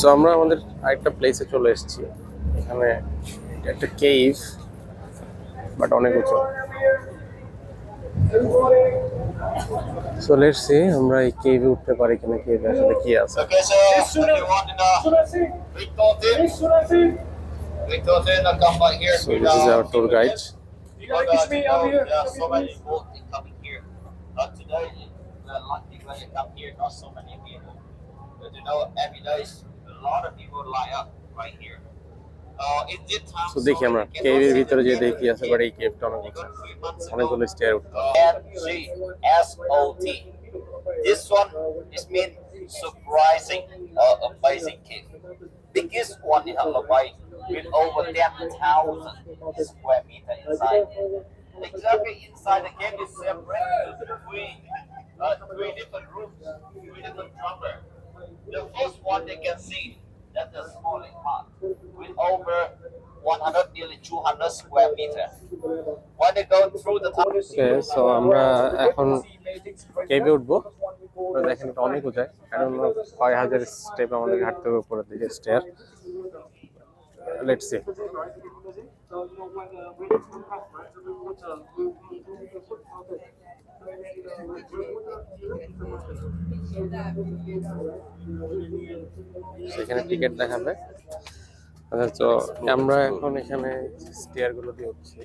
So আমরা আমাদের আরেকটা প্লেসে চলে এসেছি এখানে এটা একটা কেভ বাট অনেক উঁচু সো লেটস সি আমরা এই কেভে উঠতে পারি কিনা কেভে আসলে কি আছে Okay, so everyone in the Victor team, Victor team, come by here. So this is our tour guide. Because, uh, you know, there are so many boats that coming here. But today, the lucky when you come here, not so many people. But you know, every day, a lot of people line up right here. Uh, in this time, so দেখি আমরা কেভের ভিতরে যে দেখি আছে but এই কেভটা অনেক উঁচু অনেকগুলো স্টেয়ার উঠতে হবে। N G S O T. This one is mean surprising or amazing cave. Biggest one in Hawaii with over 10,000 square meter inside. Exactly inside the cave is separated into three, uh, three different rooms, three different chambers. The first one they can see that the smallest part with over 100 nearly 200 square meter. When they go through the tunnel, okay so আমরা এখন কেভে উঠবো তো দেখেন এটা অনেক উঁচাই কারণ ছয় হাজার স্টেপ আমাদের হাঁটতে হবে উপরের দিকে স্টেয়ার লেটস সি সেখানে টিকিট দেখাবে। আচ্ছা তো আমরা এখন এখানে স্টেয়ারগুলো দিয়ে উঠছি।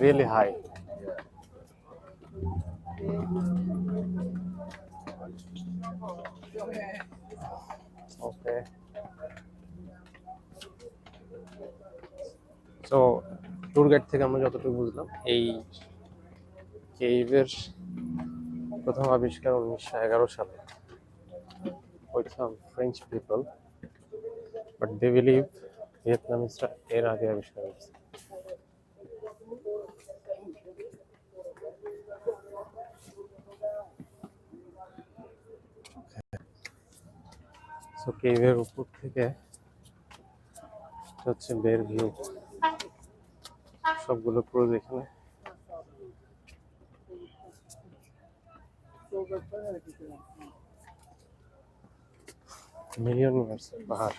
রিয়েলি হাই ওকে তো ট্যুর গাইড থেকে আমরা যতটুকু বুঝলাম এই কেভের প্রথম আবিষ্কার উনিশশো এগারো সালে। with some French people, but they believe ভিয়েতনামিজরা এর আগে আবিষ্কার করেছে। সো কেভের উপর থেকে এটা হচ্ছে বের ভিউ সবগুলো পুরো এখানে মিলিয়ন পাহাড়।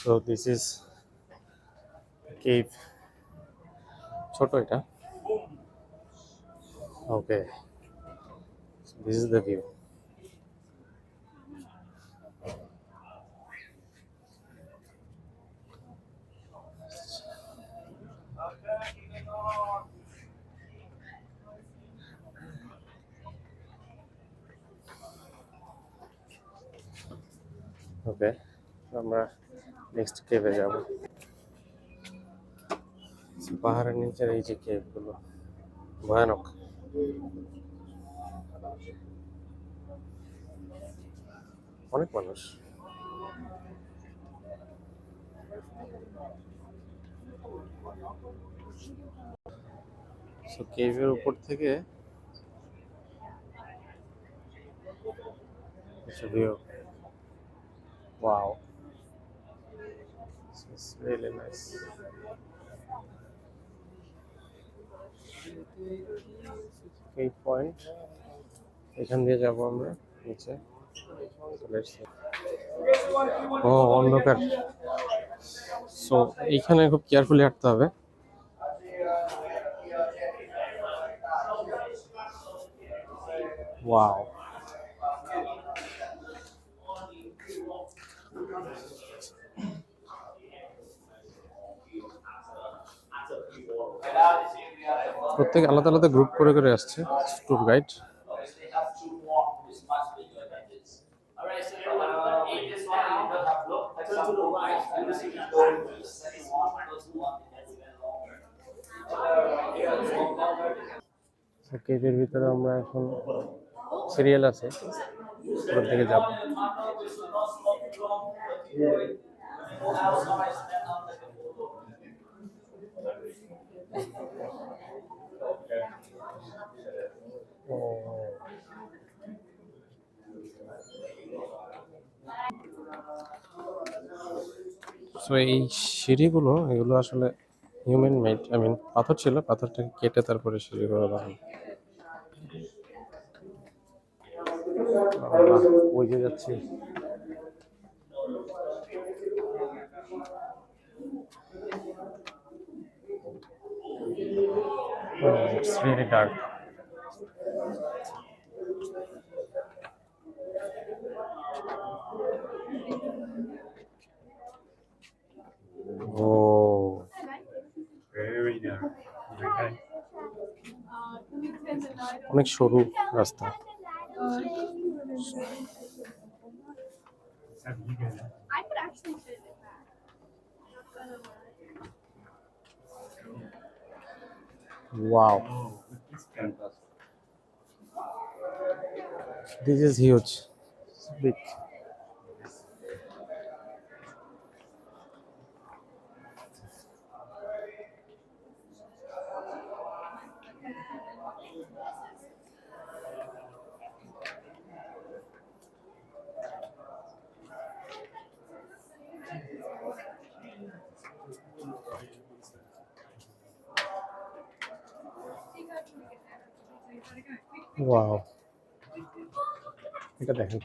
So this is cave. ছোট এটা। Okay this is the view okay আমরা নেক্সট কেভে যাব পাহাড়ের নিচের এই যে কেভগুলো ভয়ানক অনেক মানুষ সো কেভের উপর থেকে It's a view. Wow. This is really nice. Eight point এখান দিয়ে যাব আমরা, নিচে. ও, অন্ধকার। সো এইখানে খুব কেয়ারফুলি হাঁটতে হবে। ওয়াও প্রত্যেক আলাদা আলাদা গ্রুপ করে করে আসছে tour guide they have two more who is much bigger than this. Alright, so uh, in this one, you don't have look. For example, right, you see the প্রত্যেক আলাদা আলাদা গ্রুপ করে করে আসছে টুর গাইড কেভের ভিতরে আমরা এখন সিরিয়াল আছে থেকে যাব। সো এই সিঁড়িগুলো, এগুলো আসলে হিউম্যান মেড আই মিন পাথর ছিল পাথরটাকে কেটে তারপরে সিঁড়িগুলো বানানো যাচ্ছি it's really dark. Oh, Very dark. Okay. অনেক সরু রাস্তা How do you go there? I wow এটা দেখেন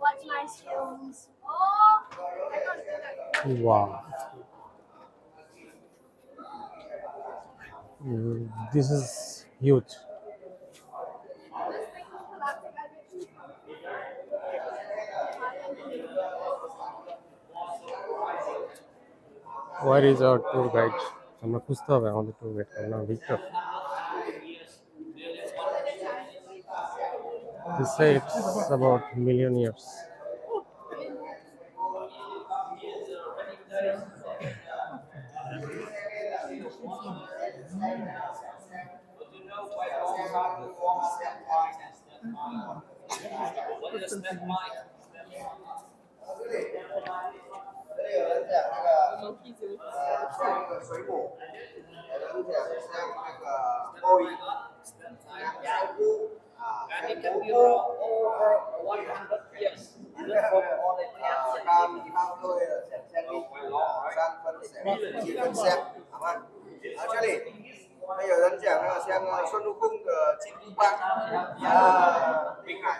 What's my skills? Oh, I gotta do that. Wow Where is our tour guide আমরা খুঁজতে হবে আমাদের ট্যুর গাইড কার নাম Victor They say it's about million years. Ờ, xem uh, xoáy bổ cũng thể xem các uh, bôi xem vụ xem vụ cô cam cam tôi xem xem đi sang phân sẽ chỉ xem cảm ơn à, Charlie bây giờ dân trẻ xem Xuân Đu Cung ờ, chín cung băng. À, kinh hải.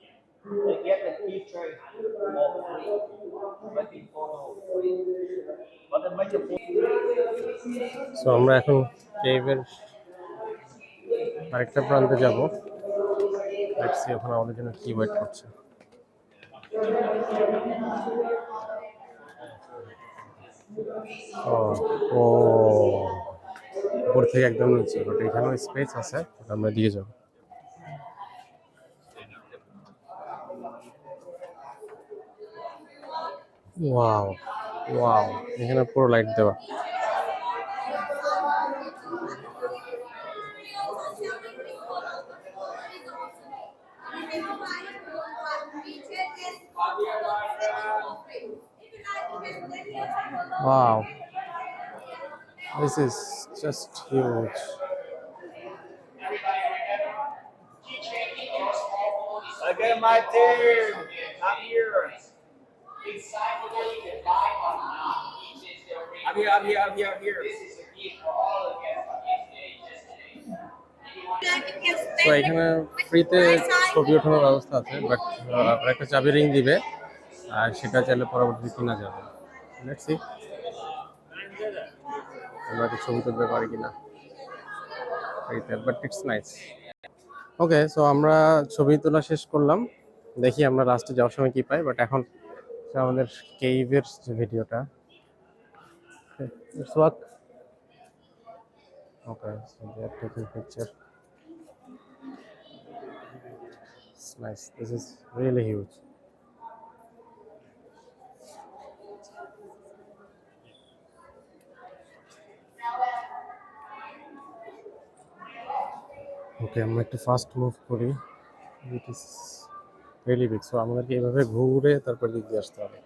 They get the picture for free. So আমরা এখন কেভের আরেকটা প্রান্তে যাব। দেখছি ওখানে আমাদের জন্য কি ওয়েট করছে। ও উপর থেকে একদম নিচে। ওটা এখানেও স্পেস আছে আমরা দিয়ে যাব। ওয়াও ওয়াও এখানে পুরো লাইট দেওয়া Wow. This is just huge. Okay, my team, I'm here. I'm here, I'm here, I'm here, I'm here. তো এখানে ফ্রিতে ছবি ওঠানোর ব্যবস্থা আছে বাট একটা চাবি রিং দিবে আর সেটা চাইলে পরবর্তী কিনা যাবে। ছবি তুলতে পারি কিনা? But it's nice okay so আমরা ছবি তোলা শেষ করলাম। দেখি আমরা লাস্টে যাওয়ার সময় কি পাই বাট এখন আমাদের কেইভের যে ভিডিওটা। It's walk okay so they are taking picture It's this is really huge okay আমরা একটু ফাস্ট মুভ করি ইট ইস বিগ সো আমাদেরকে এভাবে ঘুরে তারপর দিক দিয়ে আসতে হবে।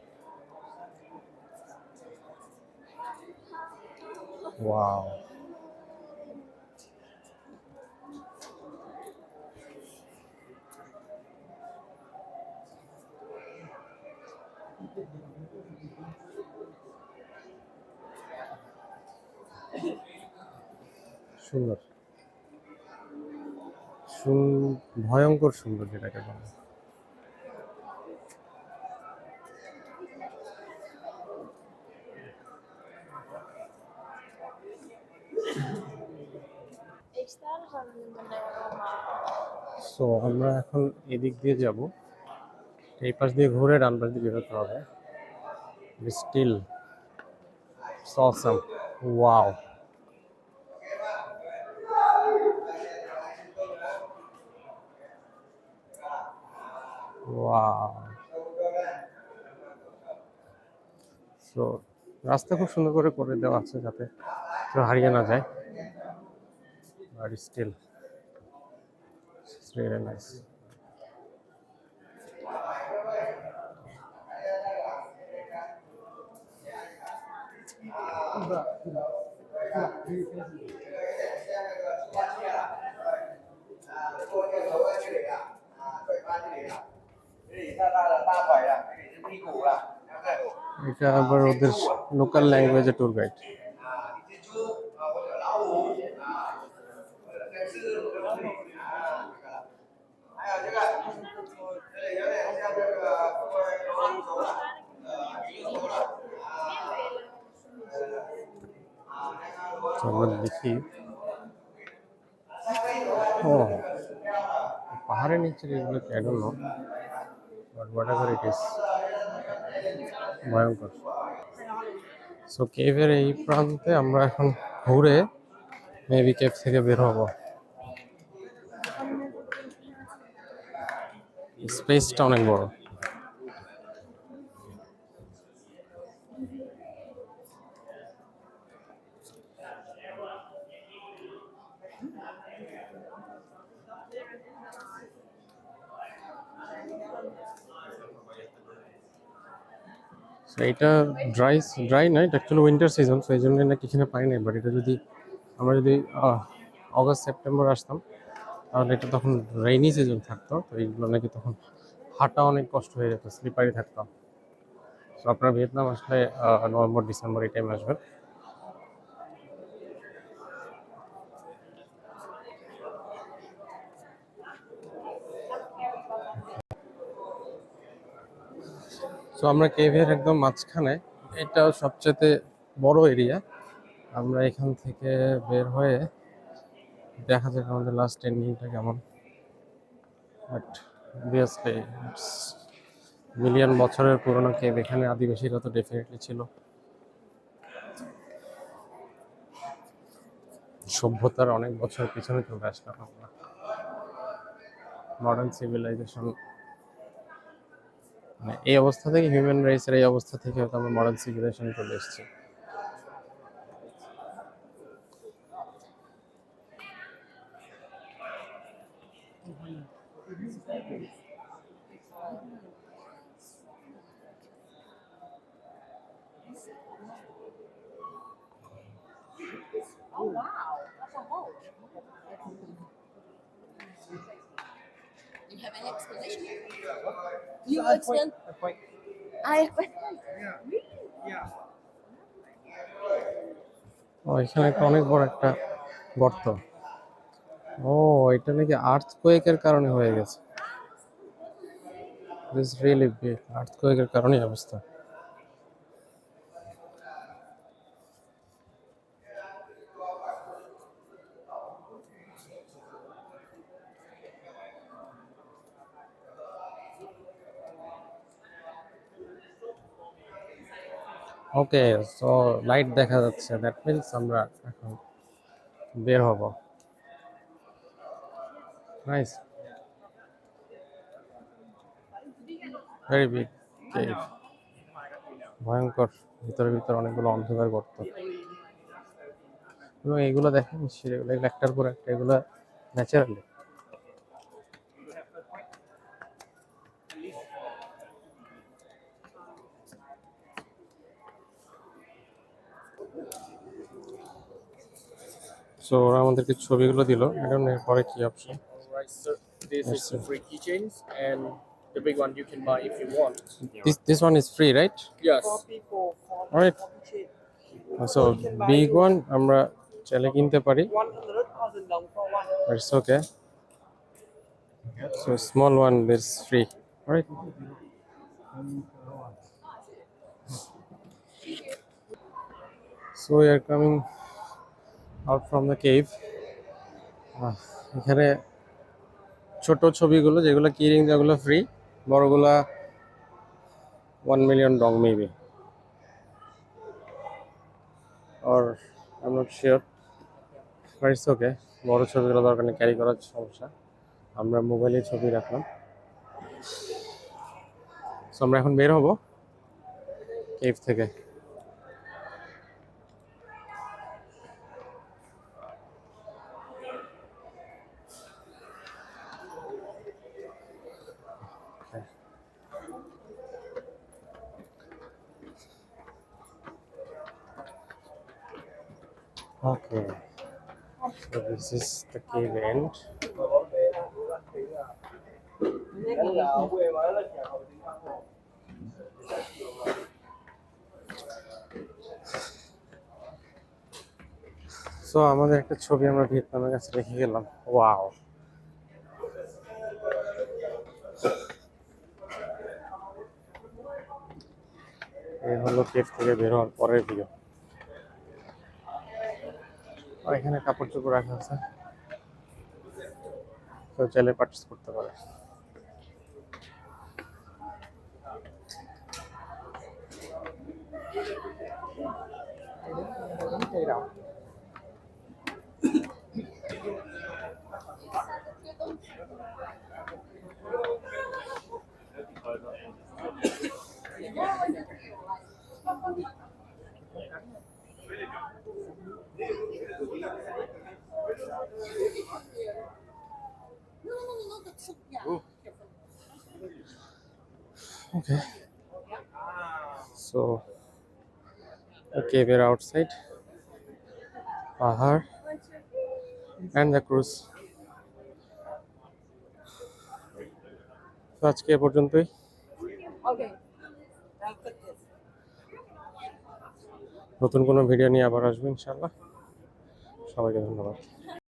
ওয়াও সুন্দর। সুন- ভয়ঙ্কর সুন্দর যেটাকে বলে। সো আমরা এখন এদিক দিয়ে যাব। এই পাশ দিয়ে ঘুরে ডান পাশ দিয়ে বেরোতে হবে। স্টিল সসাম ওয়াও রাস্তা খুব সুন্দর করে করে দেওয়া আছে যাতে হারিয়ে না যায়। But still It's really nice. এটা আবার ওদের লোকাল ল্যাঙ্গুয়েজে ট্যুর গাইড আমরা দেখি। ও, পাহাড়ের নিচে এগুলো I don't know but whatever it ভয়ঙ্কর। সো কেভের এই প্রান্তে আমরা এখন ঘুরে মেবি কেভ থেকে বের হব। স্পেসটা অনেক বড়। এটা ড্রাই ড্রাই না এটা অ্যাকচুয়ালি উইন্টার সিজন সো এই জন্য নাকি এখানে পাই নাই বাট এটা যদি আমরা যদি অগস্ট সেপ্টেম্বর আসতাম, তাহলে এটা তখন রেইনি সিজন থাকতো, তো এইগুলো নাকি তখন হাঁটা অনেক কষ্ট হয়ে যেত স্লিপারি থাকতাম সো আপনারা ভিয়েতনাম আসলে নভেম্বর ডিসেম্বর এই টাইমে আসবেন সো আমরা কেভের একদম মাঝখানে। এটা সবচেয়ে বড় এরিয়া। আমরা এখান থেকে বের হয়ে দেখা যাক আমাদের লাস্ট এন্ডিংটা কেমন। বাট মিলিয়ন বছরের পুরনো কেভ এখানে আদিবাসীরা তো ডেফিনেটলি ছিল। সভ্যতার অনেক বছর পিছনে চলে আসলাম আমরা। মডার্ন সিভিলাইজেশন মানে এই অবস্থা থেকে হিউম্যান রাইসের এই অবস্থা থেকে হয়তো আমরা মডার্ন সিভিলাইজেশন চলে এসেছি। You have any explanation? You explain? I explain. ও এখানে একটা অনেক বড় একটা গর্ত ও এটা নাকি আর্থ কোয়েকের কারণে হয়ে গেছে দিস রিয়েলি বিগ আর্থ কোয়েকের কারণে অবস্থা ওকে সো লাইট দেখা যাচ্ছে। দ্যাট মিন্স আমরা এখন বের হব। নাইস ভেরি বিগ কেভ ভয়ঙ্কর। ভিতরে ভিতরে অনেকগুলো অন্ধকার গর্ত। এবং এগুলো দেখেন সেগুলো একটার পর একটা, এগুলো ন্যাচারালি সো ওরা আমাদেরকে ছবিগুলো দিল এখন এরপরে কি option this is free keychains and the big one you can buy if you want. This this one is free, right? Yes. Alright. So big one আমরা চাইলে কিনতে পারি it's okay. So small one is free. Alright. So we are coming out from the cave এখানে ছোট ছবিগুলো, যেগুলো কিরিং যেগুলো free বড়গুলা one million dong maybe I'm not sure. But it's okay. বড় ছবিগুলো দরকার নেই ক্যারি করার সমস্যা। আমরা মোবাইলে ছবি রাখলাম। সো আমরা এখন বের হব কেভ থেকে। Okay. So this is the cave end. So আমাদের একটা ছবি আমরা ভিয়েতনামের কাছে রেখে গেলাম ওয়াও এই হলো কেভ থেকে বের হওয়ার পরের ভিডিও এখানে কাপড় চোপড় রাখা আছে। তো চাইলে পার্চেস করতে পারে। Okay. So, cave are outside. Pahar and the cruise. তো আজকে এ পর্যন্তই Okay. নতুন কোনো ভিডিও নিয়ে আবার আসব ইনশাল্লাহ সবাইকে ধন্যবাদ